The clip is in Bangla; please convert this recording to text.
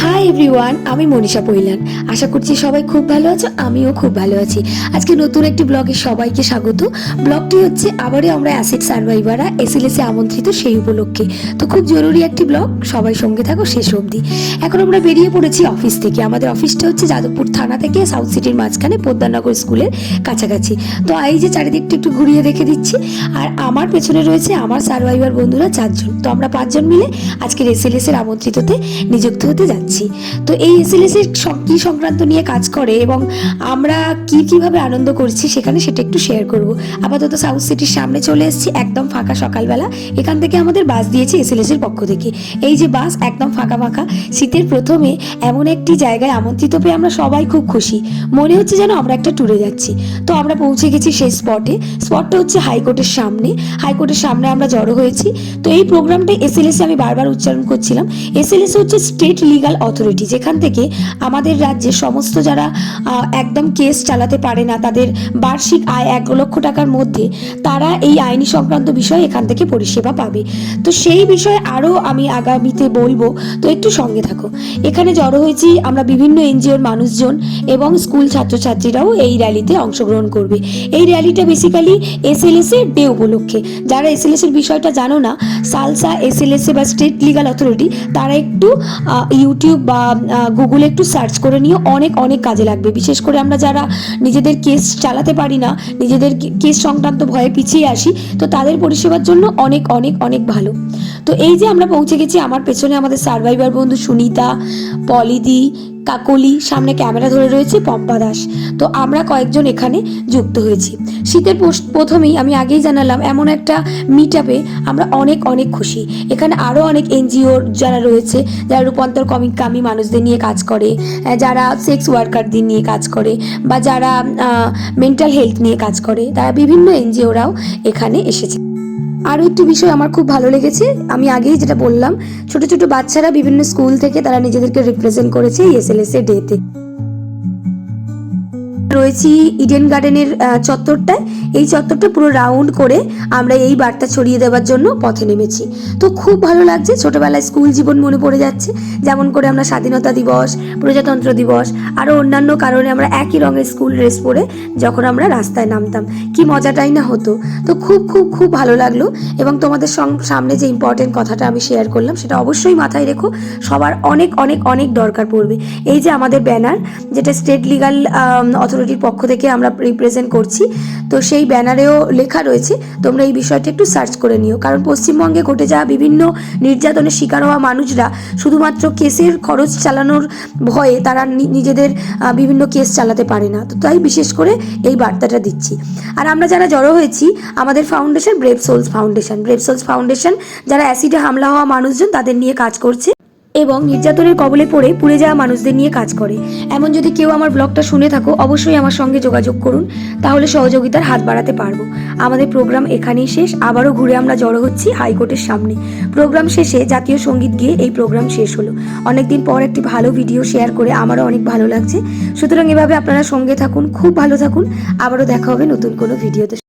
হাই এভরিওয়ান আমি মনীষা পৈলান। আশা করছি সবাই খুব ভালো আছো, আমিও খুব ভালো আছি। আজকে নতুন একটি ব্লগে সবাইকে স্বাগত। ব্লগটি হচ্ছে, আবারও আমরা অ্যাসিড সার্ভাইভাররা এসএলএসে আমন্ত্রিত সেই উপলক্ষে। তো খুব জরুরি একটি ব্লগ, সবাই সঙ্গে থাকো শেষ অবধি। এখন আমরা বেরিয়ে পড়েছি অফিস থেকে। আমাদের অফিসটা হচ্ছে যাদবপুর থানা থেকে সাউথ সিটির মাঝখানে পোদ্দারনগর স্কুলের কাছাকাছি। তো এই যে চারিদিকটা একটু ঘুরিয়ে রেখে দিচ্ছি। আর আমার পেছনে রয়েছে আমার সার্ভাইভার বন্ধুরা চারজন। তো আমরা পাঁচজন মিলে আজকের এসএলএস এর আমন্ত্রিততে নিযুক্ত হতে যাচ্ছি। তো এই এসএলএস এর কি সংক্রান্ত নিয়ে কাজ করে এবং আমরা কি, কীভাবে আনন্দ করছি সেখানে সেটা একটু শেয়ার করব। আপাতত সাউথ সিটির সামনে চলে এসেছি, একদম ফাঁকা সকালবেলা। এখান থেকে আমাদের বাস দিয়েছে এসএলএস এর পক্ষ থেকে। এই যে বাস একদম ফাঁকা ফাঁকা, শীতের প্রথমে এমন একটি জায়গায় আমন্ত্রিত পেয়ে আমরা সবাই খুব খুশি। মনে হচ্ছে যেন আমরা একটা ট্যুরে যাচ্ছি। তো আমরা পৌঁছে গেছি সেই স্পটে স্পটটা হচ্ছে হাইকোর্টের সামনে। হাইকোর্টের সামনে আমরা জড়ো হয়েছি। তো এই প্রোগ্রামটা এসএলএস আমি বারবার উচ্চারণ করছিলাম। এসএলএস হচ্ছে স্টেট লিগাল অথরিটি যেখান থেকে আমাদের রাজ্যে সমস্ত যারা একদম কেস চালাতে পারে না তাদের বার্ষিক আয় এক লক্ষ টাকার মধ্যে তারা এই আইনি সংক্রান্ত বিষয়ে এখান থেকে পরিষেবা পাবে। তো সেই বিষয়ে আরও আমি আগামীতে বলব তো একটু সঙ্গে থাকো। এখানে জড়ো হয়েছি আমরা বিভিন্ন এনজিওর মানুষজন এবং স্কুল ছাত্রছাত্রীরাও এই র্যালিতে অংশগ্রহণ করবে। এই র্যালিটা বেসিক্যালি এসএলএস এর ডে উপলক্ষে। যারা এসএলএস এর বিষয়টা জানো না সালসা এসএলএস বা স্টেট লিগাল অথরিটি তারা একটু আহ, ইউটিউব বা গুগলে একটু সার্চ করে নিয়ে অনেক অনেক কাজে লাগবে। বিশেষ করে আমরা যারা নিজেদের কেস চালাতে পারি না, নিজেদের কেস সংক্রান্ত ভয়ে পিছিয়ে আসি, তো তাদের পরিষেবার জন্য অনেক অনেক অনেক ভালো। তো এই যে আমরা পৌঁছে গেছি, আমার পেছনে আমাদের সার্ভাইভার বন্ধু সুনিতা পলিদি কাকলি, সামনে ক্যামেরা ধরে রয়েছে পম্পা দাস। তো আমরা কয়েকজন এখানে যুক্ত হয়েছি। শীতের প্রথমেই আমি আগেই জানালাম, এমন একটা মিট আমরা অনেক অনেক খুশি। এখানে আরও অনেক এনজিওর যারা রয়েছে, যারা রূপান্তর কমিক কামি মানুষদের নিয়ে কাজ করে যারা সেক্স ওয়ার্কারদের নিয়ে কাজ করে, বা যারা মেন্টাল হেলথ নিয়ে কাজ করে, তারা বিভিন্ন এনজিওরাও এখানে এসেছে। আরও একটি বিষয় আমার খুব ভালো লেগেছে, আমি আগেই যেটা বললাম, ছোট ছোট বাচ্চারা বিভিন্ন স্কুল থেকে তারা নিজেদেরকে রিপ্রেজেন্ট করেছে এসএলএস এর ডেতে রয়েছি ইডেন গার্ডেনের চত্বরটায়। এই চত্বরটা পুরো রাউন্ড করে আমরা এই বার্তা ছড়িয়ে দেওয়ার জন্য পথে নেমেছি। তো খুব ভালো লাগছে, ছোটবেলায় স্কুল জীবন মনে পড়ে যাচ্ছে। যেমন করে আমরা স্বাধীনতা দিবস, প্রজাতন্ত্র দিবস আরও অন্যান্য কারণে আমরা একই রঙের স্কুল ড্রেস পরে যখন আমরা রাস্তায় নামতাম। কি মজাটাই না হতো। তো খুব খুব খুব ভালো লাগল এবং তোমাদের সামনে যে ইম্পর্টেন্ট কথাটা আমি শেয়ার করলাম সেটা অবশ্যই মাথায় রেখো। সবার অনেক অনেক অনেক দরকার পড়বে। এই যে আমাদের ব্যানার যেটা স্টেট লিগাল অথরিটির পক্ষ থেকে আমরা রিপ্রেজেন্ট করছি। তো সেই ব্যানারেও লেখা রয়েছে, তোমরা এই বিষয়টা একটু সার্চ করে নিও। কারণ পশ্চিমবঙ্গে ঘটে যাওয়া বিভিন্ন নির্যাতনের শিকার হওয়া মানুষরা শুধুমাত্র কেসের খরচ চালানোর ভয়ে তারা নিজেদের বিভিন্ন কেস চালাতে পারে না। তো তাই বিশেষ করে এই বার্তাটা দিচ্ছি। আর আমরা যারা জড়ো হয়েছি, আমাদের foundation brave souls foundation brave souls foundation যারা অ্যাসিডে হামলা হওয়া মানুষজন, তাদের নিয়ে কাজ করছে। এবং নির্যাতনের কবলে পড়ে পুড়ে যাওয়া মানুষদের নিয়ে কাজ করে। এমন যদি কেউ আমার ব্লগটা শুনে থাকো, অবশ্যই আমার সঙ্গে যোগাযোগ করুন, তাহলে সহযোগিতার হাত বাড়াতে পারব। আমাদের প্রোগ্রাম এখানেই শেষ, আবারও ঘুরে আমরা জড়ো হচ্ছি হাইকোর্টের সামনে। প্রোগ্রাম শেষে জাতীয় সংগীত গিয়ে এই প্রোগ্রাম শেষ হলো। অনেকদিন পর একটি ভালো ভিডিও শেয়ার করে আমারও অনেক ভালো লাগছে। সুতরাং এভাবে আপনারা সঙ্গে থাকুন, খুব ভালো থাকুন। আবারও দেখা হবে নতুন কোনো ভিডিওতে।